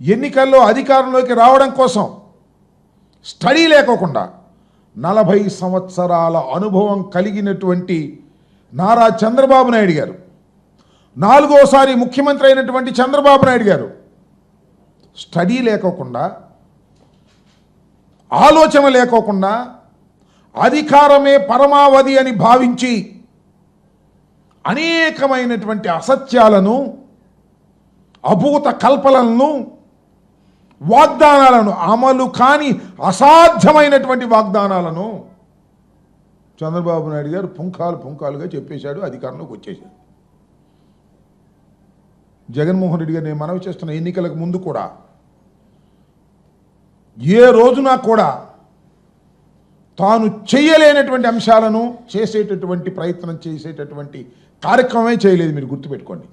ఎన్నికల్లో అధికారంలోకి రావడం కోసం స్టడీ లేకోకుండా నలభై సంవత్సరాల అనుభవం కలిగినటువంటి నారా చంద్రబాబు నాయుడు గారు నాలుగోసారి ముఖ్యమంత్రి అయినటువంటి చంద్రబాబు నాయుడు గారు స్టడీ లేకోకుండా ఆలోచన లేకోకుండా అధికారమే పరమావధి అని భావించి అనేకమైనటువంటి అసత్యాలను అభూత కల్పనలను వాగ్దానాలను అమలు కాని అసాధ్యమైనటువంటి వాగ్దానాలను చంద్రబాబు నాయుడు గారు పుంఖాలు పుంఖాలుగా చెప్పేశాడు అధికారంలోకి వచ్చేశాడు జగన్మోహన్ రెడ్డి గారు నేను మనవి చేస్తున్న ఎన్నికలకు ముందు కూడా ఏ రోజున కూడా తాను చేయలేనటువంటి అంశాలను చేసేటటువంటి ప్రయత్నం చేసేటటువంటి కార్యక్రమమే చేయలేదు మీరు గుర్తుపెట్టుకోండి.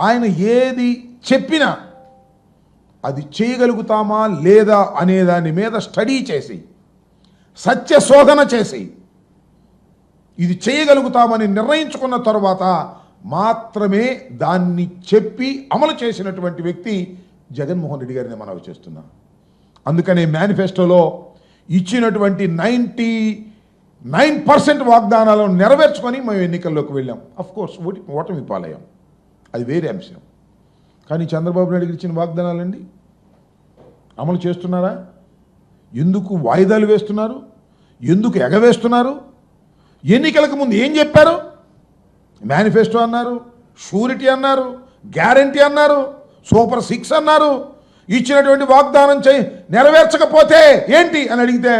ఆయన ఏది చెప్పినా అది చేయగలుగుతామా లేదా అనే దాని మీద స్టడీ చేసి సత్య శోధన చేసి ఇది చేయగలుగుతామని నిర్ణయించుకున్న తర్వాత మాత్రమే దాన్ని చెప్పి అమలు చేసినటువంటి వ్యక్తి జగన్మోహన్ రెడ్డి గారిని మనవి చేస్తున్నా. అందుకనే మేనిఫెస్టోలో ఇచ్చినటువంటి నైంటీ నైన్ పర్సెంట్ వాగ్దానాలను నెరవేర్చుకొని మేము ఎన్నికల్లోకి వెళ్ళాం. అఫ్కోర్స్ ఓటి ఓటమి పాలయ్యాం. అది వేరే అంశం. కానీ చంద్రబాబు నాయుడుకి ఇచ్చిన వాగ్దానాలండి? అమలు చేస్తున్నారా? ఎందుకు వాయిదాలు వేస్తున్నారు? ఎందుకు ఎగవేస్తున్నారు? ఎన్నికలకు ముందు ఏం చెప్పారు? మేనిఫెస్టో అన్నారు షూరిటీ అన్నారు గ్యారంటీ అన్నారు సూపర్ సిక్స్ అన్నారు ఇచ్చినటువంటి వాగ్దానం చేయి నెరవేర్చకపోతే ఏంటి అని అడిగితే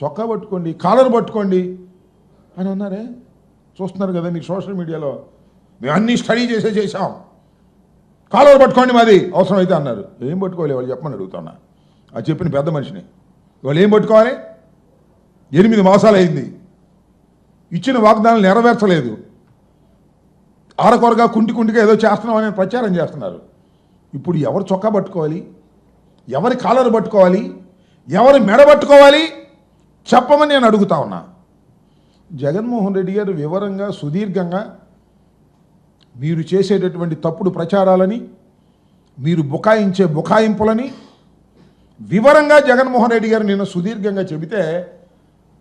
చొక్కా పట్టుకోండి కాలర్ పట్టుకోండి అని అన్నారే? చూస్తున్నారు కదా మీకు సోషల్ మీడియాలో. మేము అన్నీ స్టడీ చేసే చేసాం కాలువలు పట్టుకోండి మాది. అవసరమైతే అన్నారు. ఏం పట్టుకోవాలి? వాళ్ళు చెప్పమని అడుగుతున్నా. అది చెప్పిన పెద్ద మనిషిని. వాళ్ళు ఏం పట్టుకోవాలి? ఎనిమిది మాసాలు అయింది ఇచ్చిన వాగ్దానాలు నెరవేర్చలేదు. ఆరకొరగా కుంటి కుంటిగా ఏదో చేస్తున్నామని ప్రచారం చేస్తున్నారు. ఇప్పుడు ఎవరు చొక్కా పట్టుకోవాలి? ఎవరి కాలర్ పట్టుకోవాలి? ఎవరి మెడ పట్టుకోవాలి? చెప్పమని నేను అడుగుతా ఉన్నా. జగన్మోహన్ రెడ్డి గారు వివరంగా సుదీర్ఘంగా మీరు చేసేటటువంటి తప్పుడు ప్రచారాలని మీరు బుకాయించే బుకాయింపులని వివరంగా జగన్మోహన్ రెడ్డి గారు నిన్న సుదీర్ఘంగా చెబితే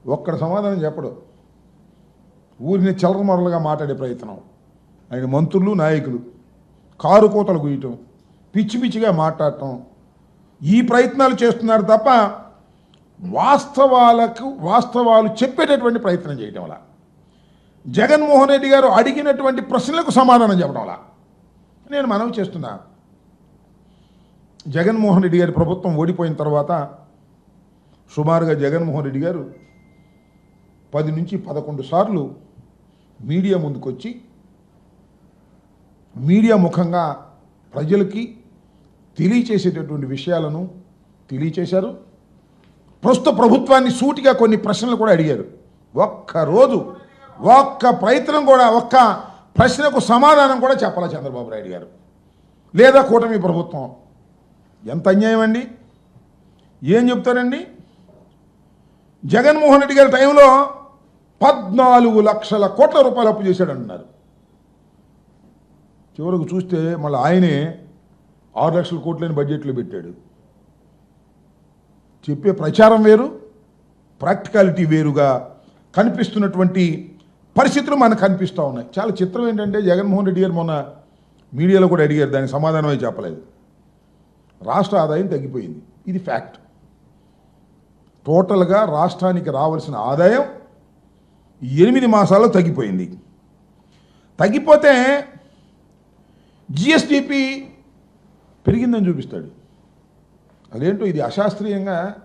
ఒక్కడ సమాధానం చెప్పడు. ఊరిని చలరమరలుగా మాట్లాడే ప్రయత్నం. ఆయన మంత్రులు నాయకులు కారు కోతలు గుయ్యటం పిచ్చి పిచ్చిగా మాట్లాడటం. ఈ ప్రయత్నాలు చేస్తున్నారు తప్ప వాస్తవాలకు వాస్తవాలు చెప్పేటటువంటి ప్రయత్నం చేయటం అలా జగన్మోహన్ రెడ్డి గారు అడిగినటువంటి ప్రశ్నలకు సమాధానం చెప్పడం నేను మనవి చేస్తున్నా. జగన్మోహన్ రెడ్డి గారి ప్రభుత్వం ఓడిపోయిన తర్వాత సుమారుగా జగన్మోహన్ రెడ్డి గారు పది నుంచి పదకొండు సార్లు మీడియా ముందుకొచ్చి మీడియా ముఖంగా ప్రజలకి తెలియచేసేటటువంటి విషయాలను తెలియచేశారు. ప్రస్తుత ప్రభుత్వాన్ని సూటిగా కొన్ని ప్రశ్నలు కూడా అడిగారు. ఒక్కరోజు ఒక్క ప్రయత్నం కూడా ఒక్క ప్రశ్నకు సమాధానం కూడా చెప్పాలి చంద్రబాబు నాయుడు గారు? లేదా కూటమి ప్రభుత్వం? ఎంత అన్యాయం అండి? ఏం చెప్తారండి? జగన్మోహన్ రెడ్డి గారి టైంలో పద్నాలుగు లక్షల కోట్ల రూపాయలు అప్పు చేశాడు అంటున్నారు చివరకు చూస్తే మళ్ళీ ఆయనే ఆరు లక్షల కోట్లని బడ్జెట్లో పెట్టాడు. చెప్పే ప్రచారం వేరు ప్రాక్టికాలిటీ వేరుగా కనిపిస్తున్నటువంటి పరిస్థితులు మనకు కనిపిస్తూ ఉన్నాయి. చాలా చిత్రం ఏంటంటే జగన్మోహన్ రెడ్డి గారు మొన్న మీడియాలో కూడా అడిగారు దానికి సమాధానమే చెప్పలేదు. రాష్ట్ర ఆదాయం తగ్గిపోయింది. ఇది ఫ్యాక్ట్. టోటల్గా రాష్ట్రానికి రావాల్సిన ఆదాయం ఎనిమిది మాసాల్లో తగ్గిపోయింది. తగ్గిపోతే జిఎస్డిపి పెరిగిందని చూపిస్తాడు. అదేంటో ఇది అశాస్త్రీయంగా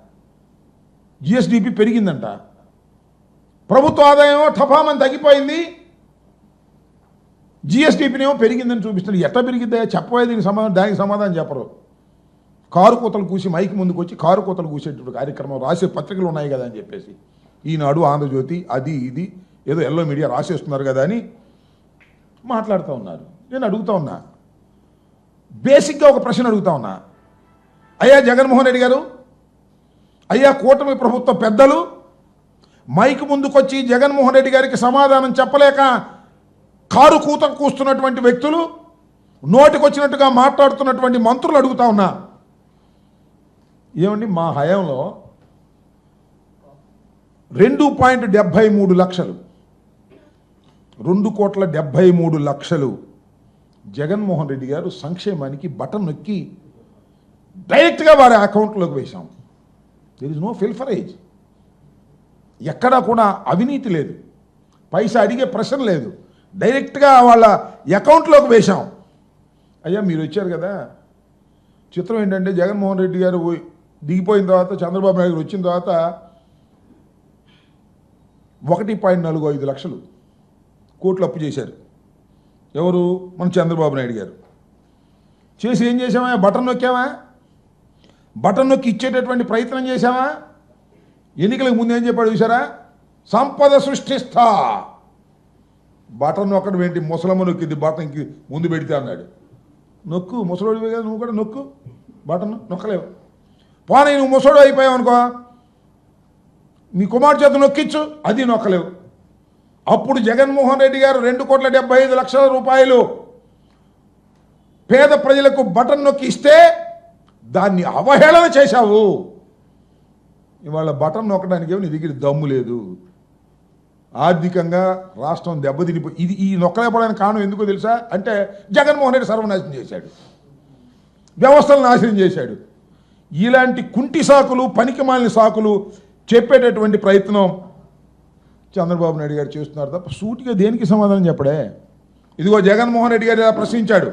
జిఎస్డిపి పెరిగిందంట. ప్రభుత్వ ఆదాయం టఫామని తగ్గిపోయింది. జిఎస్టీపీనేమో పెరిగిందని చూపిస్తున్నారు. ఎట్లా పెరిగిద్దా? చెప్పబోయే దీనికి సమాధానం దానికి సమాధానం చెప్పరు. కారు కూతలు కూసి మైక్ ముందుకు వచ్చి కారు కూతలు కూసేటువంటి కార్యక్రమం రాసే పత్రికలు ఉన్నాయి కదా అని చెప్పేసి. ఈనాడు ఆంధ్రజ్యోతి అది ఇది ఏదో ఎల్లో మీడియా రాసేస్తున్నారు కదా అని మాట్లాడుతూ ఉన్నారు. నేను అడుగుతా ఉన్నా. బేసిక్గా ఒక ప్రశ్న అడుగుతా ఉన్నా. అయ్యా జగన్మోహన్ రెడ్డి గారు అయ్యా కూటమి ప్రభుత్వ పెద్దలు మైక్ ముందుకొచ్చి జగన్మోహన్ రెడ్డి గారికి సమాధానం చెప్పలేక కారు కూత కూస్తున్నటువంటి వ్యక్తులు నోటికి వచ్చినట్టుగా మాట్లాడుతున్నటువంటి మంత్రులు అడుగుతా ఉన్నా. ఏమండి మా హయాంలో రెండు పాయింట్ డెబ్భై మూడు లక్షలు రెండు కోట్ల డెబ్భై మూడు లక్షలు జగన్మోహన్ రెడ్డి గారు సంక్షేమానికి బటన్ నొక్కి డైరెక్ట్గా వారి అకౌంట్లోకి వేశాం. దెర్ ఇస్ నో ఫిల్ఫరేజ్ ఎక్కడా కూడా అవినీతి లేదు. పైసా అడిగే ప్రశ్న లేదు. డైరెక్ట్గా వాళ్ళ అకౌంట్లోకి వేశాం. అయ్యా మీరు వచ్చారు కదా. చిత్రం ఏంటంటే జగన్మోహన్ రెడ్డి గారు పోయి- దిగిపోయిన తర్వాత చంద్రబాబు నాయుడు వచ్చిన తర్వాత ఒకటి పాయింట్ నాలుగు ఐదు లక్షలు కోట్లు అప్పు చేశారు. ఎవరు? మన చంద్రబాబు నాయుడు గారు. చేసి ఏం చేసామా బటన్ నొక్కామా? బటన్ నొక్కి ఇచ్చేటటువంటి ప్రయత్నం చేశామా? ఎన్నికలకు ముందు ఏం చెప్పాడు చూసారా సంపద సృష్టిస్తా. బటన్ నొక్కడం ఏంటి? ముసలమ్మ నొక్కింది బటన్కి ముందు పెడితే అన్నాడు. నొక్కు ముసలోడివే కదా నువ్వు కూడా నొక్కు. బటన్ నొక్కలేవు. పోనీ నువ్వు ముసలోడు అయిపోయావు అనుకో నీ కుమార్ చేత నొక్కిచ్చు అది నొక్కలేవు. అప్పుడు జగన్మోహన్ రెడ్డి గారు రెండు కోట్ల డెబ్బై ఐదు లక్షల రూపాయలు పేద ప్రజలకు బటన్ నొక్కి ఇస్తే దాన్ని అవహేళన చేశావు. ఇవాళ బటన్ నొక్కడానికి ఏమో నీ దగ్గర దమ్ము లేదు. ఆర్థికంగా రాష్ట్రం దెబ్బతినిపో ఇది ఈ నొక్కలేపడానికి కారణం ఎందుకో తెలుసా? అంటే జగన్మోహన్ రెడ్డి సర్వనాశనం చేశాడు. వ్యవస్థలు నాశనం చేశాడు. ఇలాంటి కుంటి సాకులు పనికిమాలిన సాకులు చెప్పేటటువంటి ప్రయత్నం చంద్రబాబు నాయుడు గారు చేస్తున్నారు తప్ప సూటిగా దేనికి సమాధానం చెప్పడే? ఇదిగో జగన్మోహన్ రెడ్డి గారు ఇలా ప్రశ్నించాడు.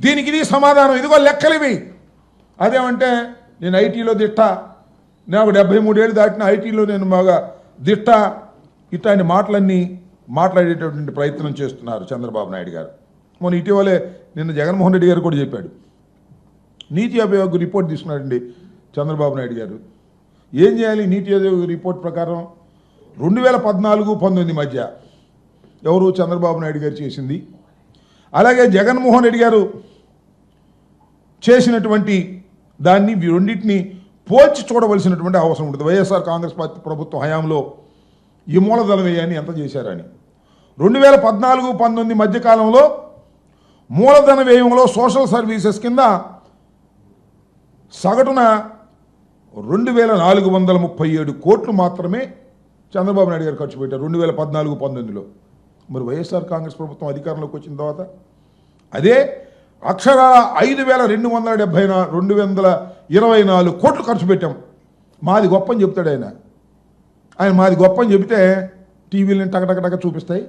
దీనికి ఇది సమాధానం ఇదిగో లెక్కలివి. అదేమంటే నేను ఐటీలో దిట్ట నాకు డెబ్బై మూడేళ్ళు దాటిన ఐటీలో నేను బాగా దిట్ట ఇట్లాంటి మాటలన్నీ మాట్లాడేటటువంటి ప్రయత్నం చేస్తున్నారు చంద్రబాబు నాయుడు గారు. మొన్న ఇటీవలే నిన్న జగన్మోహన్ రెడ్డి గారు కూడా చెప్పాడు. నీతి ఆయోగ్ రిపోర్ట్ తీసుకున్నాడండి చంద్రబాబు నాయుడు గారు. ఏం చేయాలి నీతి ఆయోగ్ రిపోర్ట్ ప్రకారం? రెండు వేల పద్నాలుగు పంతొమ్మిది మధ్య ఎవరు చంద్రబాబు నాయుడు గారు చేసింది? అలాగే జగన్మోహన్ రెడ్డి గారు చేసినటువంటి దాన్ని రెండింటిని పోల్చి చూడవలసినటువంటి అవసరం ఉంటుంది వైఎస్ఆర్ కాంగ్రెస్ పార్టీ ప్రభుత్వం హయాంలో ఈ మూలధన వ్యయాన్ని ఎంత చేశారని. రెండు వేల పద్నాలుగు పంతొమ్మిది మధ్యకాలంలో మూలధన వ్యయంలో సోషల్ సర్వీసెస్ కింద సగటున రెండు వేల నాలుగు వందల ముప్పై ఏడు కోట్లు మాత్రమే చంద్రబాబు నాయుడు గారు ఖర్చు పెట్టారు రెండు వేల పద్నాలుగు పంతొమ్మిదిలో. మరి వైఎస్ఆర్ కాంగ్రెస్ ప్రభుత్వం అధికారంలోకి వచ్చిన తర్వాత అదే అక్షరాల ఐదు వేల రెండు వందల డెబ్బై నా రెండు వందల ఇరవై నాలుగు కోట్లు ఖర్చు పెట్టాం. మాది గొప్ప అని చెప్తాడు ఆయన. ఆయన మాది గొప్ప అని చెబితే టీవీలను టకటకటక చూపిస్తాయి.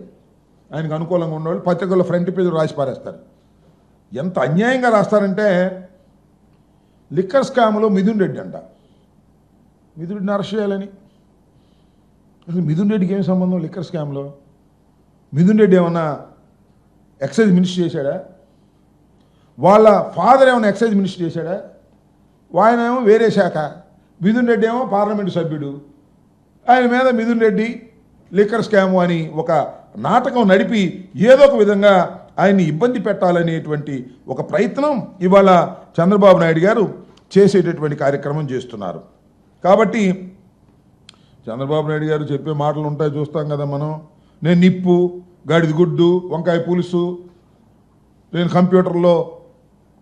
ఆయనకు అనుకూలంగా ఉండేవాళ్ళు పత్రికల్లో ఫ్రంట్ పేజీలు రాసి పారేస్తారు. ఎంత అన్యాయంగా రాస్తారంటే లిక్కర్ స్కామ్లో మిథున్ రెడ్డి అంట. మిథున్ రెడ్డిని అరెస్ట్ చేయాలని. అసలు మిథున్ రెడ్డికి ఏం సంబంధం లిక్కర్ స్కామ్లో? మిథున్ రెడ్డి ఏమన్నా ఎక్సైజ్ మినిస్టర్ చేశాడా? వాళ్ళ ఫాదర్ ఏమైనా ఎక్సైజ్ మినిస్టర్ చేశాడా? ఆయన ఏమో వేరే శాఖ మిథున్ రెడ్డి ఏమో పార్లమెంటు సభ్యుడు. ఆయన మీద మిథున్ రెడ్డి లిక్కర్ స్కాము అని ఒక నాటకం నడిపి ఏదో ఒక విధంగా ఆయన్ని ఇబ్బంది పెట్టాలనేటువంటి ఒక ప్రయత్నం ఇవాళ చంద్రబాబు నాయుడు గారు చేసేటటువంటి కార్యక్రమం చేస్తున్నారు. కాబట్టి చంద్రబాబు నాయుడు గారు చెప్పే మాటలు ఉంటాయి చూస్తాం కదా మనం. నేను నిప్పు గాడిద గుడ్డు వంకాయ పులుసు నేను కంప్యూటర్లో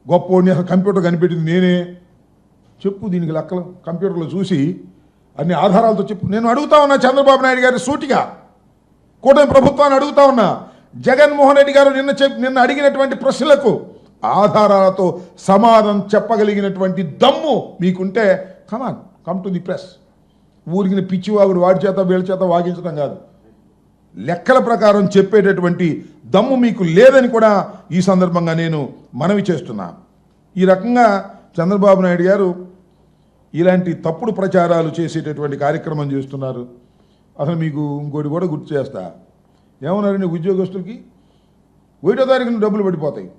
గొప్ప అసలు కంప్యూటర్ కనిపెట్టింది నేనే. చెప్పు దీనికి లెక్కలు కంప్యూటర్లో చూసి అన్ని ఆధారాలతో చెప్పు. నేను అడుగుతా ఉన్నా చంద్రబాబు నాయుడు గారి సూటిగా. కూటమి ప్రభుత్వాన్ని అడుగుతా ఉన్నా. జగన్మోహన్ రెడ్డి గారు నిన్న చెప్ నిన్న అడిగినటువంటి ప్రశ్నలకు ఆధారాలతో సమాధానం చెప్పగలిగినటువంటి దమ్ము మీకుంటే come on come to the press ఊరికి పిచ్చివాగుడు వాడి చేత వీళ్ళ చేత వాగించడం కాదు. లెక్కల ప్రకారం చెప్పేటటువంటి దమ్ము మీకు లేదని కూడా ఈ సందర్భంగా నేను మనవి చేస్తున్నా. ఈ రకంగా చంద్రబాబు నాయుడు గారు ఇలాంటి తప్పుడు ప్రచారాలు చేసేటటువంటి కార్యక్రమం చేస్తున్నారు. అసలు మీకు ఇంకోటి కూడా గుర్తు చేస్తా. ఏమన్నారండి ఉద్యోగస్తులకి? ఒకటో తారీఖున డబ్బులు పడిపోతాయి.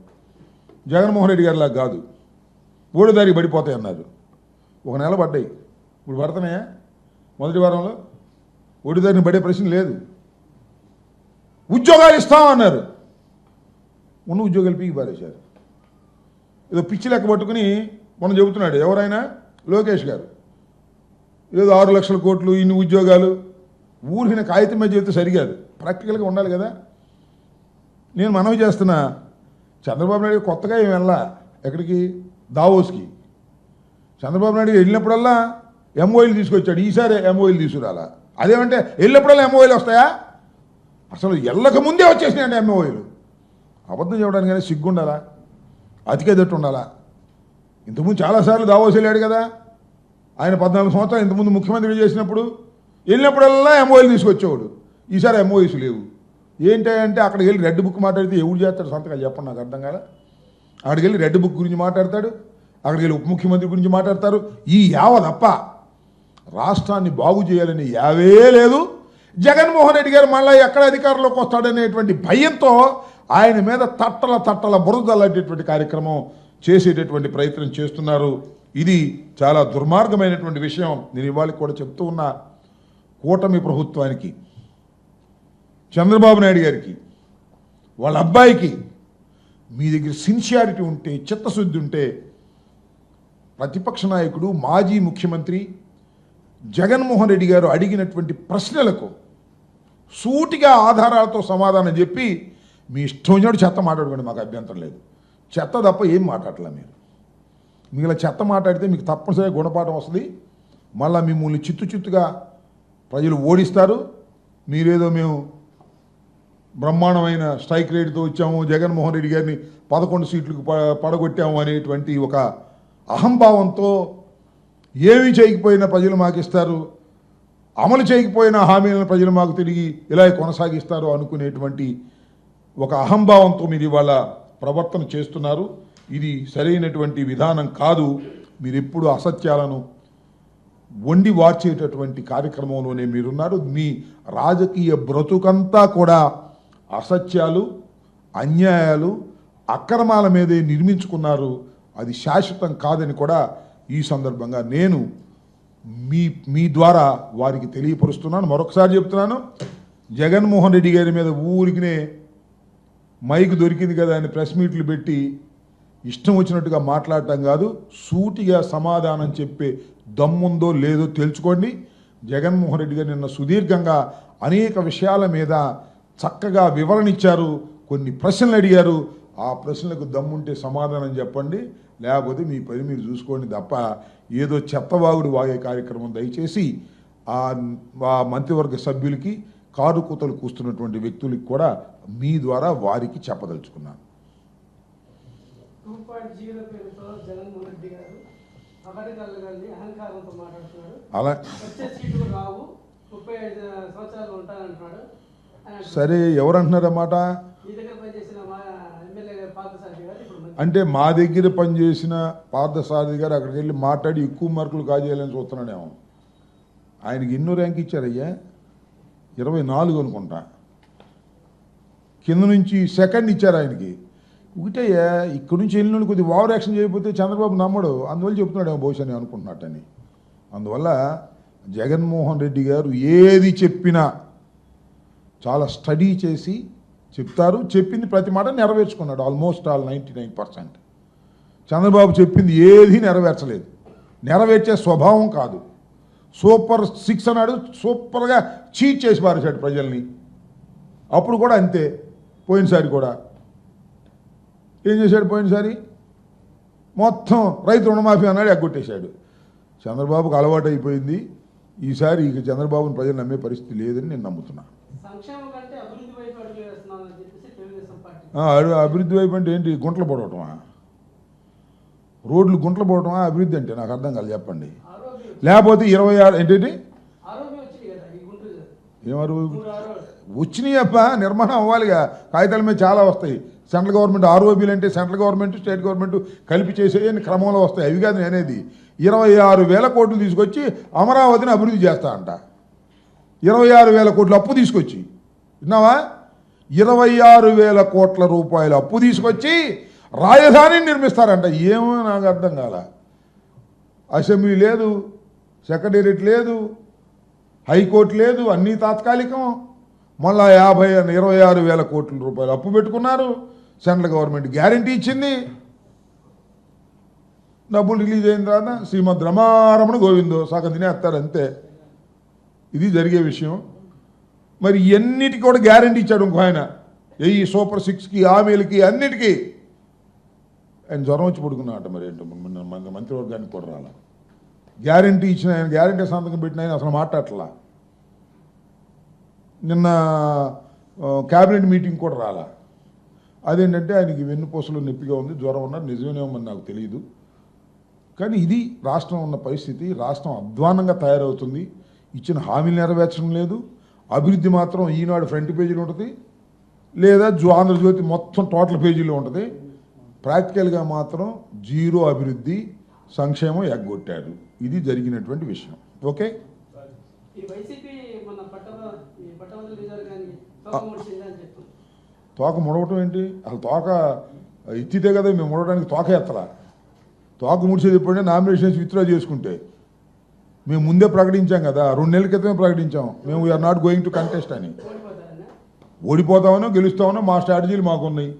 జగన్మోహన్ రెడ్డి గారిలా కాదు. ఓడో తారీఖు పడిపోతాయి అన్నారు. ఒక నెల పడ్డాయి. ఇప్పుడు పడుతున్నాయా? మొదటి వారంలో? ఒకటో తారీఖున పడే ప్రశ్న లేదు. ఉద్యోగాలు ఇస్తామన్నారు ఉన్న ఉద్యోగాలు పీకి పారేశారు. ఏదో పిచ్చి లెక్క పట్టుకుని మనం చెబుతున్నాడు ఎవరైనా? లోకేష్ గారు. ఏదో ఆరు లక్షల కోట్లు ఇన్ని ఉద్యోగాలు. ఊరిన కాగితం మీద చెబితే సరికాదు ప్రాక్టికల్గా ఉండాలి కదా. నేను మనవి చేస్తున్నా. చంద్రబాబు నాయుడు కొత్తగా ఏం వెళ్ళా ఎక్కడికి? దావోస్కి. చంద్రబాబు నాయుడు వెళ్ళినప్పుడల్లా ఎంఓఈలు తీసుకొచ్చాడు. ఈసారి ఎంఓఈలు తీసుకురాలా. అదేమంటే వెళ్ళినప్పుడల్లా ఎంఓఐలు వస్తాయా? అసలు ఎల్లక ముందే వచ్చేసినాయండి ఎంఓఈలు అబద్ధం చెప్పడానికి కానీ సిగ్గుండాలా? అతికేదట్టు ఉండాలా ఇంతకుముందు చాలాసార్లు దావోస్ వెళ్ళాడు కదా? ఆయన పద్నాలుగు సంవత్సరాలు ఇంతకుముందు ముఖ్యమంత్రి చేసినప్పుడు వెళ్ళినప్పుడల్లా ఎంఓఈలు తీసుకొచ్చేవాడు. ఈసారి ఎంఓఎస్ లేవు. ఏంటి అంటే అక్కడికి వెళ్ళి రెడ్ బుక్ మాట్లాడితే ఎవడు చేస్తాడు సొంతకాలు చెప్పండి నాకు అర్థం కాదా అక్కడికి వెళ్ళి రెడ్ బుక్ గురించి మాట్లాడతాడు. అక్కడికి వెళ్ళి ఉప ముఖ్యమంత్రి గురించి మాట్లాడతారు. ఈ యావ తప్ప రాష్ట్రాన్ని బాగు చేయాలని యావే లేదు. జగన్మోహన్ రెడ్డి గారు మళ్ళీ ఎక్కడ అధికారంలోకి వస్తాడనేటువంటి భయంతో ఆయన మీద తట్టల తట్టల బురదలాంటిటువంటి కార్యక్రమం చేసేటటువంటి ప్రయత్నం చేస్తున్నారు. ఇది చాలా దుర్మార్గమైనటువంటి విషయం. నేను ఇవాళ కూడా చెప్తూ ఉన్నా కూటమి ప్రభుత్వానికి చంద్రబాబు నాయుడు గారికి వాళ్ళ అబ్బాయికి మీ దగ్గర సిన్సియారిటీ ఉంటే చిత్తశుద్ధి ఉంటే ప్రతిపక్ష నాయకుడు మాజీ ముఖ్యమంత్రి జగన్మోహన్ రెడ్డి గారు అడిగినటువంటి ప్రశ్నలకు సూటిగా ఆధారాలతో సమాధానం చెప్పి మీ ఇష్టం వచ్చినట్టు చెత్త మాట్లాడుకోండి మాకు అభ్యంతరం లేదు. చెత్త తప్ప ఏం మాట్లాడలే మీరు? మిగిలిన చెత్త మాట్లాడితే మీకు తప్పనిసరిగా గుణపాఠం వస్తుంది. మళ్ళీ మిమ్మల్ని చిత్తు చిత్తుగా ప్రజలు ఓడిస్తారు. మీరేదో మేము బ్రహ్మాండమైన స్ట్రైక్ రేట్తో వచ్చాము జగన్మోహన్ రెడ్డి గారిని పదకొండు సీట్లకు ప- పడగొట్టాము అనేటువంటి ఒక అహంభావంతో ఏమి చేయకపోయినా ప్రజలు మాకు ఇస్తారు. అమలు చేయకపోయిన హామీలను ప్రజలు మాకు తిరిగి ఇలా కొనసాగిస్తారు అనుకునేటువంటి ఒక అహంభావంతో మీరు ఇవాళ ప్రవర్తన చేస్తున్నారు. ఇది సరైనటువంటి విధానం కాదు. మీరు ఎప్పుడు అసత్యాలను వండి వార్చేటటువంటి కార్యక్రమంలోనే మీరున్నారు. మీ రాజకీయ బ్రతుకంతా కూడా అసత్యాలు అన్యాయాలు అక్రమాల మీదే నిర్మించుకున్నారు. అది శాశ్వతం కాదని కూడా ఈ సందర్భంగా నేను మీ మీ ద్వారా వారికి తెలియపరుస్తున్నాను. మరొకసారి చెప్తున్నాను జగన్మోహన్ రెడ్డి గారి మీద ఊరికినే మైక్ దొరికింది కదా అని ప్రెస్ మీట్లు పెట్టి ఇష్టం వచ్చినట్టుగా మాట్లాడటం కాదు సూటిగా సమాధానం చెప్పే దమ్ముందో లేదో తెలుసుకోండి. జగన్మోహన్ రెడ్డి గారు నిన్న సుదీర్ఘంగా అనేక విషయాల మీద చక్కగా వివరణ ఇచ్చారు కొన్ని ప్రశ్నలు అడిగారు ఆ ప్రశ్నలకు దమ్ముంటే సమాధానం చెప్పండి లేకపోతే మీ పని మీరు చూసుకోండి తప్ప ఏదో చెత్తవాగుడు వాగే కార్యక్రమం దయచేసి ఆ మంత్రివర్గ సభ్యులకి కారు కూతలు కూస్తున్నటువంటి వ్యక్తులకి కూడా మీ ద్వారా వారికి చెప్పదలుచుకున్నాను. అలా. సరే ఎవరు అంటే మా దగ్గర పనిచేసిన పార్థసారథి గారు అక్కడికి వెళ్ళి మాట్లాడి ఎక్కువ మార్కులు కాజేయాలని చూస్తున్నాడేమో. ఆయనకి ఎన్నో ర్యాంక్ ఇచ్చారయ్యా. ఇరవై నాలుగు అనుకుంటా. కింద నుంచి సెకండ్ ఇచ్చారు ఆయనకి. ఒకటయ్యా ఇక్కడి నుంచి వెళ్ళిన వాళ్ళు కొద్దిగా ఓవర్ యాక్షన్ చేయకపోతే చంద్రబాబు నమ్మడు. అందువల్ల చెప్తున్నాడు బహుశా నేను అనుకుంటున్నట్టని అందువల్ల జగన్మోహన్ రెడ్డి గారు ఏది చెప్పినా చాలా స్టడీ చేసి చెప్తారు చెప్పింది ప్రతి మాట నెరవేర్చుకున్నాడు almost all ninety nine percent Chandrababu చెప్పింది ఏది నెరవేర్చలేదు. నెరవేర్చే స్వభావం కాదు. సూపర్ సిక్స్ అన్నాడు సూపర్గా చీట్ చేసి పారేశాడు ప్రజల్ని. అప్పుడు కూడా అంతే పోయినసారి కూడా. ఏం చేశాడు పోయినసారి? మొత్తం రైతు రుణమాఫీ అన్నాడు ఎగ్గొట్టేశాడు. చంద్రబాబుకు అలవాటు అయిపోయింది. ఈసారి ఇక చంద్రబాబుని ప్రజలు నమ్మే పరిస్థితి లేదని నేను నమ్ముతున్నాను సంక్షేమం కంటే అభివృద్ధి వైపు అడుగు వేస్తున్నామని చెప్పేసి తెలుగుదేశం పార్టీ ఆ, అడు- అభివృద్ధి వైపు అంటే ఏంటి? గుంటలు పడవటమా? రోడ్లు గుంటలు పోవటమా అభివృద్ధి అంటే నాకు అర్థం కాదు చెప్పండి. లేకపోతే ఇరవై ఆరు ఏంటి ఆరోగ్యం ఏమారు వచ్చినాయి అప్ప నిర్మాణం అవ్వాలిగా. కాగితాల మీద చాలా వస్తాయి. సెంట్రల్ గవర్నమెంట్ ఆర్ఓబీలు అంటే సెంట్రల్ గవర్నమెంట్ స్టేట్ గవర్నమెంట్ కలిపి చేసే క్రమంలో వస్తాయి. అవి కాదు నేనేది. అనేది ఇరవై ఆరు వేల కోట్లు తీసుకొచ్చి అమరావతిని అభివృద్ధి చేస్తా అంట. ఇరవై ఆరు వేల కోట్లు అప్పు తీసుకొచ్చి. విన్నావా? ఇరవై ఆరు వేల కోట్ల రూపాయల అప్పు తీసుకొచ్చి రాజధానిని నిర్మిస్తారంట. ఏమో నాకు అర్థం కాల. అసెంబ్లీ లేదు సెక్రటేరియట్ లేదు హైకోర్టు లేదు అన్నీ తాత్కాలికం. మళ్ళా యాభై ఇరవై ఆరు వేల కోట్ల రూపాయలు అప్పు పెట్టుకున్నారు. సెంట్రల్ గవర్నమెంట్ గ్యారంటీ ఇచ్చింది. డబ్బులు రిలీజ్ అయిన తర్వాత శ్రీమద్ రమారమణ గోవిందో సగం తినేస్తారు అంతే ఇది జరిగే విషయం. మరి ఎన్నిటికి కూడా గ్యారంటీ ఇచ్చాడు ఇంకో ఆయన. ఈ సూపర్ సిక్స్కి హామీలకి అన్నిటికీ. ఆయన జ్వరం వచ్చి పడుకున్నాట మరి ఏంటో మన మంత్రివర్గానికి కూడా రాలా. గ్యారంటీ ఇచ్చిన ఆయన గ్యారంటీ సంతకం పెట్టిన ఆయన అసలు మాట్లాడలా నిన్న క్యాబినెట్ మీటింగ్ కూడా రాలా. అదేంటంటే ఆయనకి వెన్నుపూసలు నొప్పిగా ఉంది జ్వరం ఉన్నారు నిజమేమని నాకు తెలియదు కానీ ఇది రాష్ట్రం ఉన్న పరిస్థితి రాష్ట్రం అధ్వానంగా తయారవుతుంది. ఇచ్చిన హామీలు నెరవేర్చడం లేదు. అభివృద్ధి మాత్రం ఈనాడు ఫ్రంట్ పేజీలో ఉంటుంది. లేదా ఆంధ్రజ్యోతి మొత్తం టోటల్ పేజీలో ఉంటుంది. ప్రాక్టికల్గా మాత్రం జీరో అభివృద్ధి సంక్షేమం ఎగ్గొట్టాడు. ఇది జరిగినటువంటి విషయం. ఓకే? తోక ముడవటం ఏంటి? అసలు తోక ఎత్తితే కదా మేము ముడవడానికి తోక ఎత్తలా? తోక ముడిచేది ఎప్పుడంటే నామినేషన్స్ విత్డ్రా చేసుకుంటే. మేము ముందే ప్రకటించాం కదా రెండు నెలల క్రితమే ప్రకటించాం. మేము we are not going to contest అని. ఓడిపోతామనో గెలుస్తామనో మా స్ట్రాటజీలు మాకున్నాయి.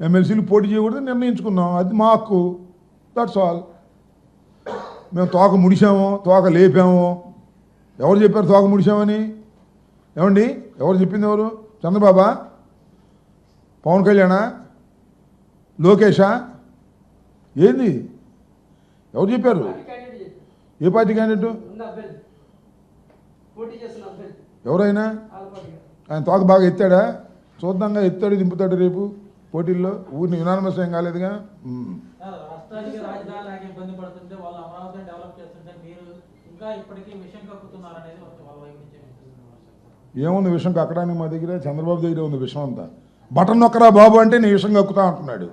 ఎమ్మెల్సీలు పోటీ చేయకూడదు నిర్ణయించుకున్నాం. అది మా హక్కు దట్స్ ఆల్ మేము తోక ముడిసాము తోక లేపాము. ఎవరు చెప్పారు తోక ముడిసామని ఏమండి? ఎవరు చెప్పింది ఎవరు? చంద్రబాబా? పవన్ కళ్యాణా? లోకేషా? ఏంది? ఎవరు చెప్పారు? ఏ పార్టీ క్యాండిడేట్ ఎవరైనా? ఆయన తోక బాగా ఎత్తాడా? చూద్దాంగా ఎత్తాడు దింపుతాడు రేపు పోటీల్లో. ఊరిని యునానమస్ ఏం కాలేదుగా. ఏముంది విషయం కక్కడానికి మా దగ్గర? చంద్రబాబు దగ్గర ఉంది విషయం అంతా. బటన్ నొక్కరా బాబు అంటే నీ విషయం కక్కుతా అంటున్నాడు.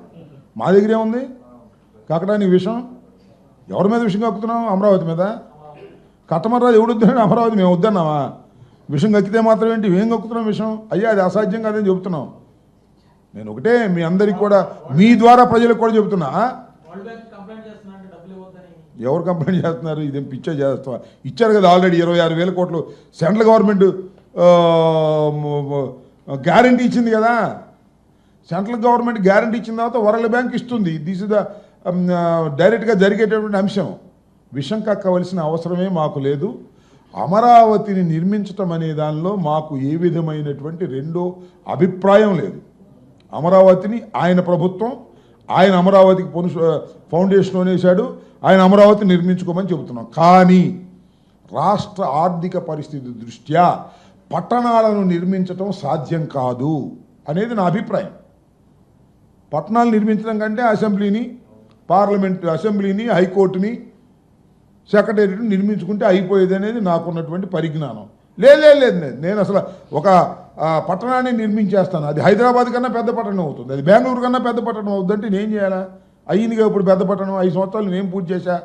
మా దగ్గర ఏముంది? కక్కడానికి విషయం? ఎవరి మీద విషయం కక్కుతున్నాం అమరావతి మీద? కట్టమర్రాజు ఎవడు వద్దన్నాడు అమరావతి మేము వద్దన్నామా విషయం కక్కితే మాత్రం ఏంటి? ఏం కక్కుతున్నాం విషయం అయ్యా అది అసాధ్యం కాదని చెబుతున్నాం నేను ఒకటే మీ అందరికి కూడా మీ ద్వారా ప్రజలకు కూడా చెబుతున్నా. ఎవరు కంప్లైంట్ చేస్తున్నారు? ఇదేం పిచ్చే చేస్తా. ఇచ్చారు కదా ఆల్రెడీ ఇరవై ఆరు వేల కోట్లు. సెంట్రల్ గవర్నమెంట్ గ్యారంటీ ఇచ్చింది కదా. సెంట్రల్ గవర్నమెంట్ గ్యారంటీ ఇచ్చిన తర్వాత వరల్డ్ బ్యాంక్ ఇస్తుంది. దిస్ ఇస్ ద డైరెక్ట్గా జరిగేటటువంటి అంశం. విషం కక్కవలసిన అవసరమే మాకు లేదు. అమరావతిని నిర్మించటం అనే దానిలో మాకు ఏ విధమైనటువంటి రెండో అభిప్రాయం లేదు. అమరావతిని ఆయన ప్రభుత్వం ఆయన అమరావతికి పొను ఫౌండేషన్ వేశాడు. ఆయన అమరావతి నిర్మించుకోమని చెబుతున్నాం. కానీ రాష్ట్ర ఆర్థిక పరిస్థితి దృష్ట్యా పట్టణాలను నిర్మించటం సాధ్యం కాదు అనేది నా అభిప్రాయం. పట్టణాలు నిర్మించడం కంటే అసెంబ్లీని పార్లమెంట్ అసెంబ్లీని హైకోర్టుని సెక్రటేరియట్ని నిర్మించుకుంటే అయిపోయేది అనేది నాకున్నటువంటి పరిజ్ఞానం. లేదు లేదు నేను అసలు ఒక పట్టణాన్ని నిర్మించేస్తాను. అది హైదరాబాద్ కన్నా పెద్ద పట్టణం అవుతుంది. అది బెంగళూరు కన్నా పెద్ద పట్టణం అవుతుందంటే నేను చేయాలా? అయ్యిందిగా ఇప్పుడు పెద్ద పట్టణం. ఐదు సంవత్సరాలు నేను పూర్తి చేశా.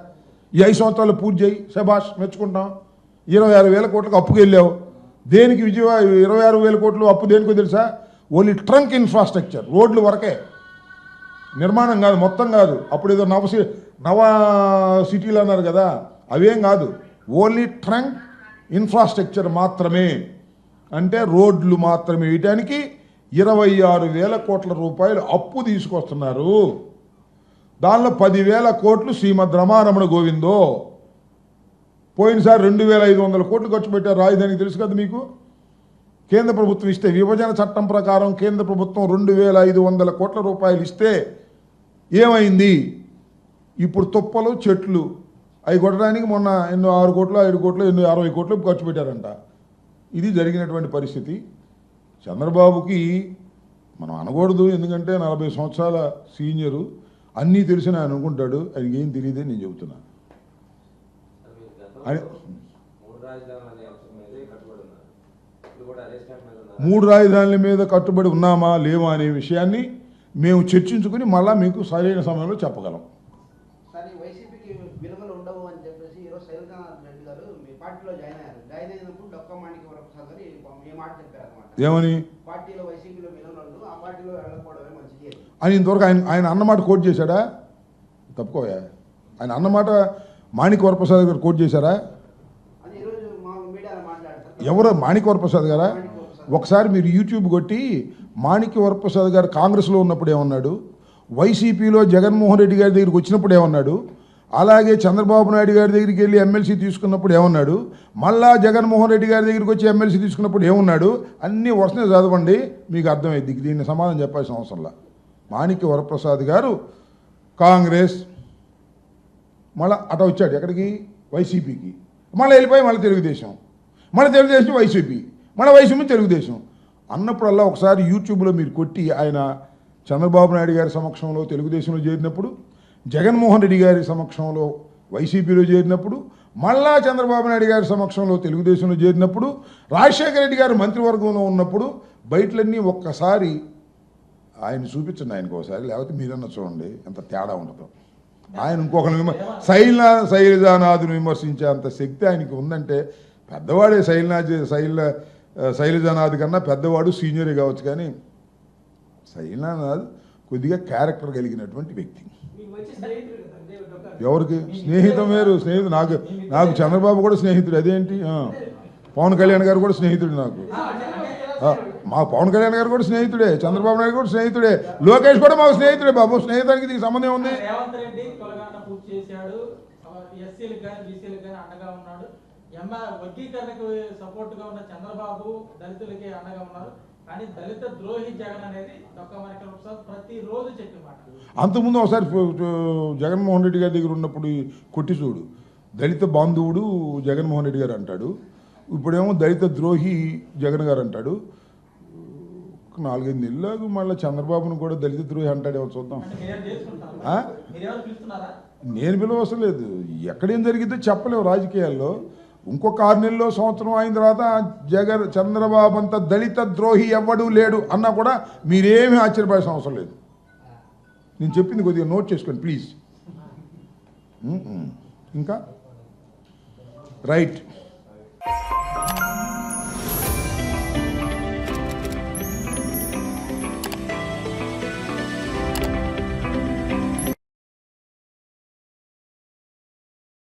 ఈ ఐదు సంవత్సరాలు పూర్తి చేయి. శబాష్ మెచ్చుకుంటాం. ఇరవై ఆరు వేల కోట్లకు అప్పుకి వెళ్ళావు దేనికి విజయవాడ ఇరవై ఆరు వేల కోట్లు అప్పు దేనికో తెలుసా? Only trunk infrastructure. రోడ్లు వరకే. నిర్మాణం కాదు మొత్తం కాదు. అప్పుడు ఏదో నవ సి- నవ సిటీలు అన్నారు కదా అవేం కాదు. ఓన్లీ ట్రంక్ ఇన్ఫ్రాస్ట్రక్చర్ మాత్రమే. అంటే రోడ్లు మాత్రమే. వేయటానికి ఇరవై ఆరు వేల కోట్ల రూపాయలు అప్పు తీసుకొస్తున్నారు. దానిలో పదివేల కోట్లు శ్రీమద్ రమారమణ గోవిందో. పోయినసారి రెండు వేల ఐదు వందల కోట్లు ఖర్చు పెట్టారు రాజధానికి. తెలుసు కదా మీకు? కేంద్ర ప్రభుత్వం ఇస్తే విభజన చట్టం ప్రకారం కేంద్ర ప్రభుత్వం రెండు వేల ఐదు వందల కోట్ల రూపాయలు ఇస్తే ఏమైంది? ఇప్పుడు తుప్పలు చెట్లు అవి కొట్టడానికి మొన్న ఎన్నో ఆరు కోట్లు ఐదు కోట్లు ఎన్నో అరవై కోట్లు ఖర్చు పెట్టారంట. ఇది జరిగినటువంటి పరిస్థితి. చంద్రబాబుకి మనం అనకూడదు ఎందుకంటే నలభై సంవత్సరాల సీనియరు. అన్నీ తెలిసిన ఆయన అనుకుంటాడు ఆయనకి ఏం తెలియదని నేను ఉన్నారు. మూడు రాజధానుల మీద కట్టుబడి ఉన్నామా లేవా అనే విషయాన్ని మేము చర్చించుకుని మళ్ళా మీకు సరైన సమయంలో చెప్పగలం. ఏమని? ఆయన ఇంతవరకు ఆయన ఆయన అన్నమాట కోట్ చేశాడా? తప్పుకోయా? ఆయన అన్నమాట మాణిక్ వరప్రసాద్ గారు కోట్ చేశారా? ఎవరు? మాణిక్ వరప్రసాద్ గారా? ఒకసారి మీరు యూట్యూబ్ కొట్టి మాణిక్య వరప్రసాద్ గారు కాంగ్రెస్లో ఉన్నప్పుడు ఏమన్నాడు? వైసీపీలో జగన్మోహన్ రెడ్డి గారి దగ్గరికి వచ్చినప్పుడు ఏమన్నాడు? అలాగే చంద్రబాబు నాయుడు గారి దగ్గరికి వెళ్ళి ఎమ్మెల్సీ తీసుకున్నప్పుడు ఏమన్నాడు? మళ్ళా జగన్మోహన్ రెడ్డి గారి దగ్గరికి వచ్చి ఎమ్మెల్సీ తీసుకున్నప్పుడు ఏమన్నాడు? అన్నీ వరుసనే చదవండి మీకు అర్థమైంది దీన్ని సమాధానం చెప్పాల్సిన అవసరంలా మాణిక్య వరప్రసాద్ గారు కాంగ్రెస్ మళ్ళీ అట వచ్చాడు. ఎక్కడికి? వైసీపీకి. మళ్ళీ వెళ్ళిపోయి మళ్ళీ తెలుగుదేశం. మళ్ళీ తెలుగుదేశం వైసీపీ. మళ్ళీ వైసీపీ తెలుగుదేశం. అన్నప్పుడల్లా ఒకసారి యూట్యూబ్లో మీరు కొట్టి ఆయన చంద్రబాబు నాయుడు గారి సమక్షంలో తెలుగుదేశంలో చేరినప్పుడు జగన్మోహన్ రెడ్డి గారి సమక్షంలో వైసీపీలో చేరినప్పుడు మళ్ళా చంద్రబాబు నాయుడు గారి సమక్షంలో తెలుగుదేశంలో చేరినప్పుడు రాజశేఖర రెడ్డి గారు మంత్రివర్గంలో ఉన్నప్పుడు బయటలన్నీ ఒక్కసారి ఆయన చూపించండి ఆయనకు ఒకసారి లేకపోతే మీరన్నా చూడండి ఎంత తేడా ఉండదు. ఆయన ఇంకొకరిని విమర్ శైల శైలజానాథుని విమర్శించే అంత శక్తి ఆయనకి ఉందంటే పెద్దవాడే శైలనాథ్ శైల శైలజానాథ్ కన్నా పెద్దవాడు సీనియరే కావచ్చు కానీ శైలజానాథ్ కొద్దిగా క్యారెక్టర్ కలిగినటువంటి వ్యక్తి. ఎవరికి? స్నేహితం వేరు స్నేహితుడు నాకు నాకు చంద్రబాబు కూడా స్నేహితుడు అదేంటి? పవన్ కళ్యాణ్ గారు కూడా స్నేహితుడు నాకు. మా పవన్ కళ్యాణ్ గారు కూడా స్నేహితుడే చంద్రబాబు నాయుడు కూడా స్నేహితుడే లోకేష్ కూడా మాకు స్నేహితుడే బాబు స్నేహితానికి దీనికి సంబంధం ఉంది ఎమ్మ వర్గీకరణకు సపోర్ట్గా ఉన్న చంద్రబాబు దళితులకి అండగా ఉన్నారు. కానీ దళిత ద్రోహి జగన్ అనేది డొక్క మనకి ప్రతి రోజు చెప్పే మాట. అంతకుముందు ఒకసారి జగన్మోహన్ రెడ్డి గారి దగ్గర ఉన్నప్పుడు కొట్టి చూడు. దళిత బాంధవుడు జగన్మోహన్ రెడ్డి గారు అంటాడు. ఇప్పుడేమో దళిత ద్రోహి జగన్ గారు అంటాడు. నాలుగైదు నెలలకు మళ్ళీ చంద్రబాబును కూడా దళిత ద్రోహి అంటాడేమో చూద్దాం. అంటే మీరేం చేసుకుంటారు? ఆ? మీరేమైనా పిలుస్తున్నారా? నేను పిలవసరం లేదు ఎక్కడేం జరిగితే చెప్పలేవు రాజకీయాల్లో. ఇంకొక ఆరు నెలలో సంవత్సరం అయిన తర్వాత జగన్ చంద్రబాబు అంత దళిత ద్రోహి ఎవ్వడూ లేడు అన్నా కూడా మీరేమీ ఆశ్చర్యపడాల్సిన అవసరం లేదు. నేను చెప్పింది కొద్దిగా నోట్ చేసుకోండి ప్లీజ్. ఇంకా? రైట్.